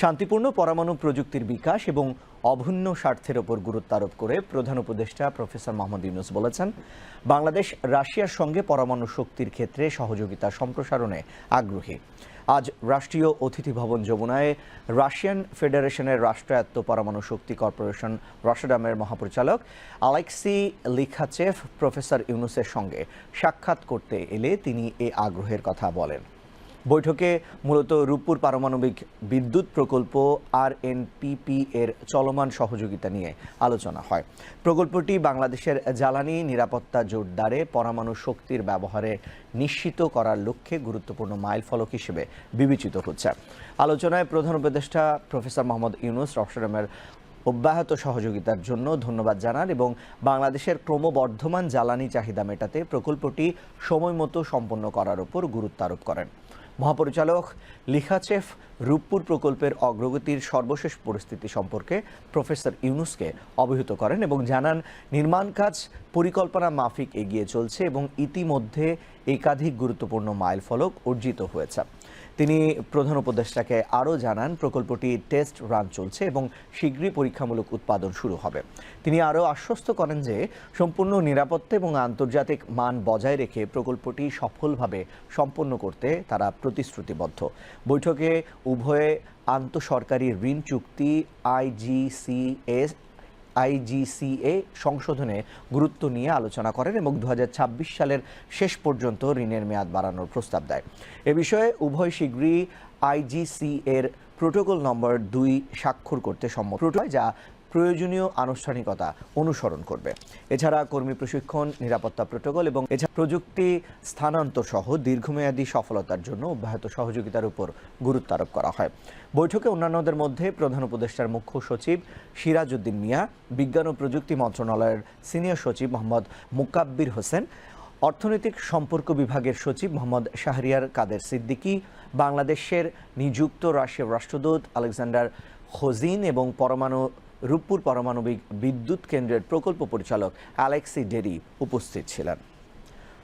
শান্তিপূর্ণ পরমাণু প্রযুক্তির বিকাশ এবং অভিন্ন স্বার্থের ওপর গুরুত্ব আরোপ করে প্রধান উপদেষ্টা প্রফেসর মোহাম্মদ ইউনুস বলেছেন, বাংলাদেশ রাশিয়ার সঙ্গে পরমাণু শক্তির ক্ষেত্রে সহযোগিতা সম্প্রসারণে আগ্রহী। আজ রাষ্ট্রীয় অতিথি ভবন যমুনায় রাশিয়ান ফেডারেশনের রাষ্ট্রায়ত্ত পরমাণু শক্তি কর্পোরেশন রসডামের মহাপরিচালক আলেক্সি লিখাচেফ প্রফেসর ইউনুসের সঙ্গে সাক্ষাৎ করতে এলে তিনি এ আগ্রহের কথা বলেন। বৈঠকে মূলত রূপপুর পারমাণবিক বিদ্যুৎ প্রকল্প আর এর চলমান সহযোগিতা নিয়ে আলোচনা হয়। প্রকল্পটি বাংলাদেশের জ্বালানি নিরাপত্তা জোরদারে পরমাণু শক্তির ব্যবহারে নিশ্চিত করার লক্ষ্যে গুরুত্বপূর্ণ মাইলফলক হিসেবে বিবেচিত হচ্ছে। আলোচনায় প্রধান উপদেষ্টা প্রফেসর মোহাম্মদ ইউনুস রসরামের অব্যাহত সহযোগিতার জন্য ধন্যবাদ জানান এবং বাংলাদেশের ক্রমবর্ধমান জ্বালানি চাহিদা মেটাতে প্রকল্পটি সময়মতো সম্পন্ন করার উপর গুরুত্ব আরোপ করেন। মহাপরিচালক লিখাচেফ রূপপুর প্রকল্পের অগ্রগতির সর্বশেষ পরিস্থিতি সম্পর্কে প্রফেসর ইউনুসকে অবহিত করেন এবং জানান, নির্মাণ কাজ পরিকল্পনা মাফিক এগিয়ে চলছে এবং ইতিমধ্যে একাধিক গুরুত্বপূর্ণ মাইলফলক অর্জিত হয়েছে। তিনি প্রধান উপদেষ্টাকে আরও জানান, প্রকল্পটি টেস্ট রান চলছে এবং শীঘ্রই পরীক্ষামূলক উৎপাদন শুরু হবে। তিনি আরও আশ্বস্ত করেন যে, সম্পূর্ণ নিরাপত্তা এবং আন্তর্জাতিক মান বজায় রেখে প্রকল্পটি সফলভাবে সম্পন্ন করতে তারা প্রতিশ্রুতিবদ্ধ। বৈঠকে উভয়ে আন্তঃসরকারি ঋণ চুক্তি আইজিসিএস আইজিসিএ সংশোধনে গুরুত্ব নিয়ে আলোচনা করেন এবং দু হাজার ছাব্বিশ সালের শেষ পর্যন্ত ঋণের মেয়াদ বাড়ানোর প্রস্তাব দেয়। এ বিষয়ে উভয় শীঘ্রই আইজিসি এর প্রোটোকল নম্বর দুই স্বাক্ষর করতে সম্মত যা প্রয়োজনীয় আনুষ্ঠানিকতা অনুসরণ করবে। এছাড়া কর্মী প্রশিক্ষণ, নিরাপত্তা প্রোটোকল এবং এছাড়া প্রযুক্তি স্থানান্তর সহ দীর্ঘমেয়াদী সফলতার জন্য অব্যাহত সহযোগিতার উপর গুরুত্ব আরোপ করা হয়। বৈঠকে অন্যান্যদের মধ্যে প্রধান উপদেষ্টার মুখ্য সচিব সিরাজউদ্দিন মিয়া, বিজ্ঞান ও প্রযুক্তি মন্ত্রণালয়ের সিনিয়র সচিব মোহাম্মদ মুকাব্বির হোসেন, অর্থনৈতিক সম্পর্ক বিভাগের সচিব মোহাম্মদ শাহরিয়ার কাদের সিদ্দিকী, বাংলাদেশের নিযুক্ত রাশিয়ার রাষ্ট্রদূত আলেকজান্ডার হোজিন এবং পরমাণু রূপপুর পারমাণবিক বিদ্যুৎ কেন্দ্রের প্রকল্প পরিচালক অ্যালেক্সি ডেরি উপস্থিত ছিলেন।